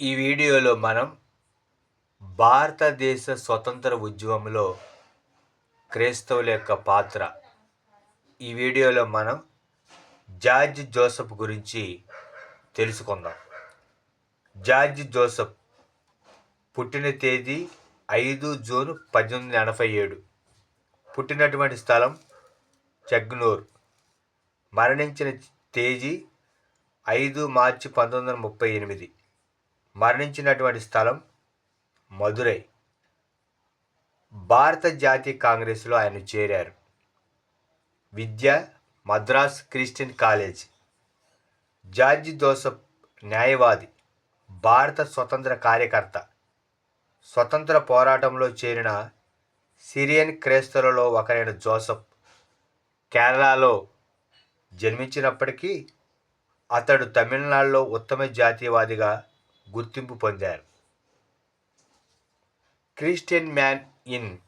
ఈ వీడియోలో మనం భారతదేశ స్వతంత్ర ఉద్యమంలో క్రైస్తవుల యొక్క పాత్ర. ఈ వీడియోలో మనం జార్జ్ జోసెఫ్ గురించి తెలుసుకుందాం. జార్జ్ జోసఫ్ పుట్టిన తేదీ ఐదు జూన్ పద్దెనిమిది ఎనభై ఏడు. పుట్టినటువంటి స్థలం చెగ్నూర్. మరణించిన తేదీ ఐదు మార్చి పంతొమ్మిది వందల ముప్పై ఎనిమిది. మరణించినటువంటి స్థలం మదురై భారత జాతీయ కాంగ్రెస్లో ఆయన చేరారు. విద్య Madras Christian college. George Joseph న్యాయవాది భారత స్వతంత్ర కార్యకర్త. స్వతంత్ర పోరాటంలో చేరిన సిరియన్ క్రైస్తవులలో ఒకరైన జోసఫ్ కేరళలో జన్మించినప్పటికీ అతడు తమిళనాడులో ఉత్తమ జాతీయవాదిగా గుర్తింపు పొందారు. Christian man in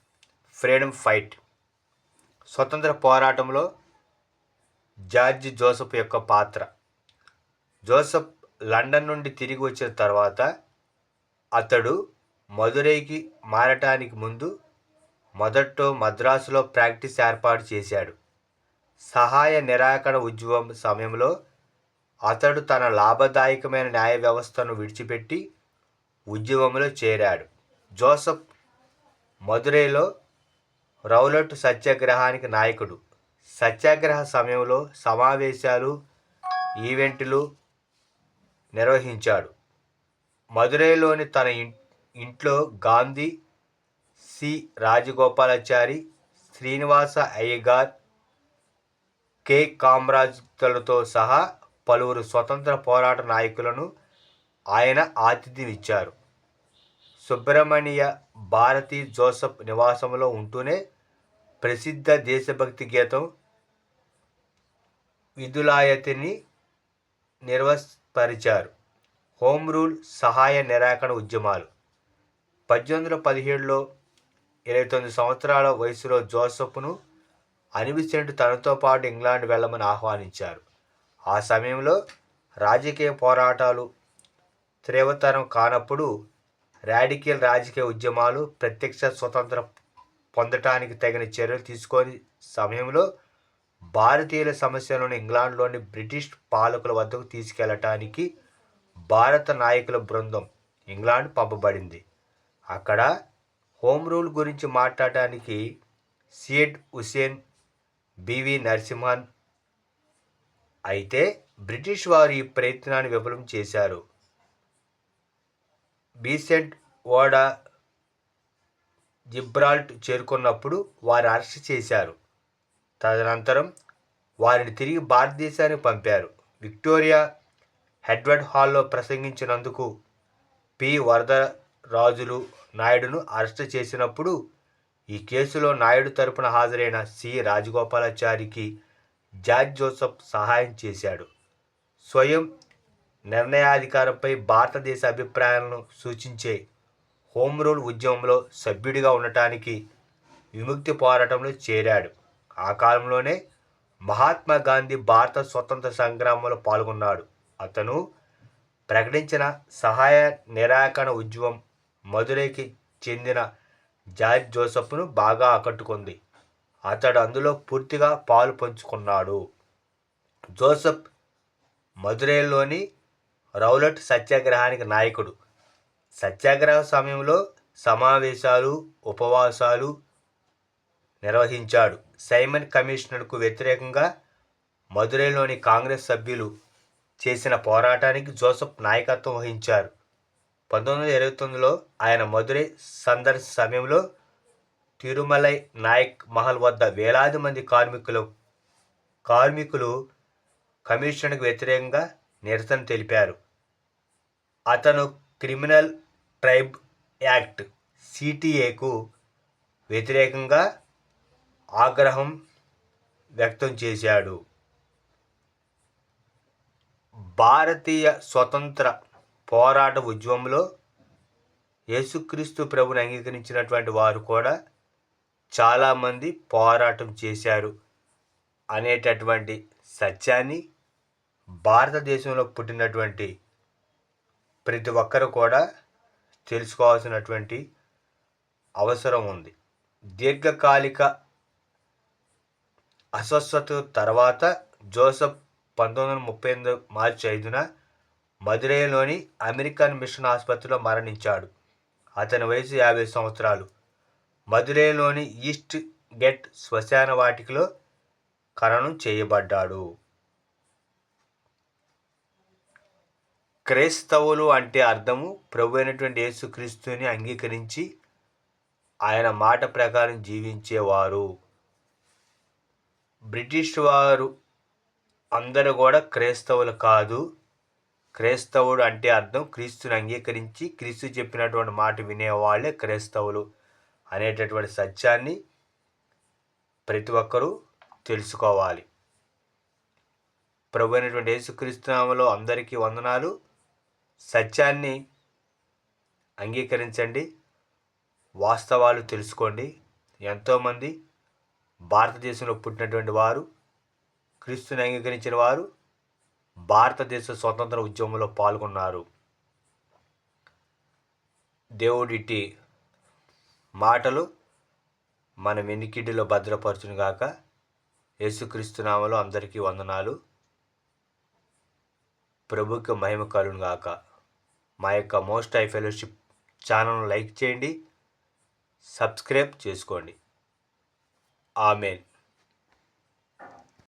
freedom fight. స్వతంత్ర పోరాటంలో జార్జ్ జోసెఫ్ యొక్క పాత్ర. జోసెఫ్ లండన్ నుండి తిరిగి వచ్చిన తర్వాత అతడు మదురైకి మారటానికి ముందు మొదట్లో మద్రాసులో ప్రాక్టీస్ ఏర్పాటు చేశాడు. సహాయ నిరాకరణ ఉద్యమం సమయంలో అతడు తన లాభదాయకమైన న్యాయ వ్యవస్థను విడిచిపెట్టి ఉద్యమంలో చేరాడు. జోసఫ్ మదురైలో రౌలట్ సత్యాగ్రహానికి నాయకుడు. సత్యాగ్రహ సమయంలో సమావేశాలు ఈవెంట్లు నిర్వహించాడు. మదురైలోని తన ఇంట్లో గాంధీ సి. రాజగోపాలాచారి శ్రీనివాస అయ్యగార్ కె. కామరాజ్లతో సహా పలువురు స్వతంత్ర పోరాట నాయకులను ఆయన ఆతిథ్యం ఇచ్చారు సుబ్రహ్మణ్య భారతి జోసఫ్ నివాసంలో ఉంటూనే ప్రసిద్ధ దేశభక్తి గీతం విధులాయతిని నిర్వపరిచారు హోమ్ రూల్ సహాయ నిరాకరణ ఉద్యమాలు. పద్దెనిమిది వందల పదిహేడులో ఇరవై తొమ్మిది సంవత్సరాల వయసులో జోసఫ్ను అనివిసెంట్ తనతో పాటు ఇంగ్లాండ్ వెళ్ళమని ఆహ్వానించారు. ఆ సమయంలో రాజకీయ పోరాటాలు తీవ్రతరం కానప్పుడు రాడికల్ రాజకీయ ఉద్యమాలు ప్రత్యక్ష స్వతంత్ర పొందటానికి తగిన చర్యలు తీసుకొని సమయంలో భారతీయుల సమస్యలను ఇంగ్లాండ్లోని బ్రిటిష్ పాలకుల వద్దకు తీసుకెళ్ళటానికి భారత నాయకుల బృందం ఇంగ్లాండ్ పంపబడింది. అక్కడ హోమ్ రూల్ గురించి మాట్లాడటానికి సియడ్ హుసేన్ బివి నరసింహన్ అయితే బ్రిటిష్ వారు ఈ ప్రయత్నాన్ని విఫలం చేశారు. బీసెంట్ ఓడా జిబ్రాల్ట్ చేరుకున్నప్పుడు వారు అరెస్ట్ చేశారు. తదనంతరం వారిని తిరిగి భారతదేశానికి పంపారు. విక్టోరియా హెడ్వర్డ్ హాల్లో ప్రసంగించినందుకు పి. వరదరాజులు నాయుడును అరెస్ట్ చేసినప్పుడు ఈ కేసులో నాయుడు తరపున హాజరైన సి. రాజగోపాలాచారికి జార్జ్ జోసఫ్ సహాయం చేశాడు. స్వయం నిర్ణయాధికారంపై భారతదేశ అభిప్రాయాలను సూచించే హోమ్ రూల్ ఉద్యమంలో సభ్యుడిగా ఉండటానికి విముక్తి పోరాటంలో చేరాడు. ఆ కాలంలోనే మహాత్మా గాంధీ భారత స్వతంత్ర సంగ్రామంలో పాల్గొన్నాడు. అతను ప్రకటించిన సహాయ నిరాకరణ ఉద్యమం మదురైకి చెందిన జార్జ్ జోసఫ్ను బాగా ఆకట్టుకుంది. అతడు అందులో పూర్తిగా పాలు పంచుకున్నాడు. జోసఫ్ మదురైలోని రౌలట్ సత్యాగ్రహానికి నాయకుడు. సత్యాగ్రహ సమయంలో సమావేశాలు ఉపవాసాలు నిర్వహించాడు. సైమన్ కమిషనర్కు వ్యతిరేకంగా మదురైలోని కాంగ్రెస్ సభ్యులు చేసిన పోరాటానికి జోసఫ్ నాయకత్వం వహించారు. పంతొమ్మిది వందల ఇరవై తొమ్మిదిలో ఆయన మదురై సందర్శన సమయంలో తిరుమలై నాయక్ మహల్ వద్ద వేలాది మంది కార్మికులు కార్మికులు కమిషన్కు వ్యతిరేకంగా నిరసన తెలిపారు. అతను క్రిమినల్ ట్రైబ్ యాక్ట్ సిటిఏకు వ్యతిరేకంగా ఆగ్రహం వ్యక్తం చేశాడు. భారతీయ స్వతంత్ర పోరాట ఉద్యమంలో యేసుక్రీస్తు ప్రభుని అంగీకరించినటువంటి వారు కూడా చాలామంది పోరాటం చేశారు అనేటటువంటి సత్యాన్ని భారతదేశంలో పుట్టినటువంటి ప్రతి ఒక్కరు కూడా తెలుసుకోవాల్సినటువంటి అవసరం ఉంది. దీర్ఘకాలిక అస్వస్థత తర్వాత జోసఫ్ పంతొమ్మిది వందల ముప్పై ఎనిమిది మార్చి ఐదున మదురైలోని అమెరికన్ మిషన్ ఆసుపత్రిలో మరణించాడు. అతని వయసు యాభై సంవత్సరాలు. మదురైలోని ఈస్ట్ గెట్ శ్మశాన వాటికలో ఖననం చేయబడ్డాడు. క్రైస్తవులు అంటే అర్థము ప్రభు అయినటువంటి యేసుక్రీస్తుని అంగీకరించి ఆయన మాట ప్రకారం జీవించేవారు. బ్రిటిష్ వారు అందరూ కూడా క్రైస్తవులు కాదు. క్రైస్తవుడు అంటే అర్థం క్రీస్తుని అంగీకరించి క్రీస్తు చెప్పినటువంటి మాట వినేవాళ్ళే క్రైస్తవులు. అనేటటువంటి సత్యాన్ని ప్రతి ఒక్కరూ తెలుసుకోవాలి. ప్రభు అయినటువంటి యేసుక్రీస్తునామలో అందరికీ వందనాలు. సత్యాన్ని అంగీకరించండి. వాస్తవాలు తెలుసుకోండి. ఎంతోమంది భారతదేశంలో పుట్టినటువంటి వారు క్రీస్తుని అంగీకరించిన వారు భారతదేశ స్వతంత్ర ఉద్యమంలో పాల్గొన్నారు. దేవుడిటి మాటలు మన వెనికిడిలో భద్రపరచును గాక. యేసుక్రీస్తు నామలో అందరికీ వందనాలు. ప్రభుకి మహిమ కలును గాక. మా యొక్క మోస్ట్ ఐ ఫెలోషిప్ ఛానల్ను లైక్ చేయండి సబ్స్క్రైబ్ చేసుకోండి. ఆమెన్.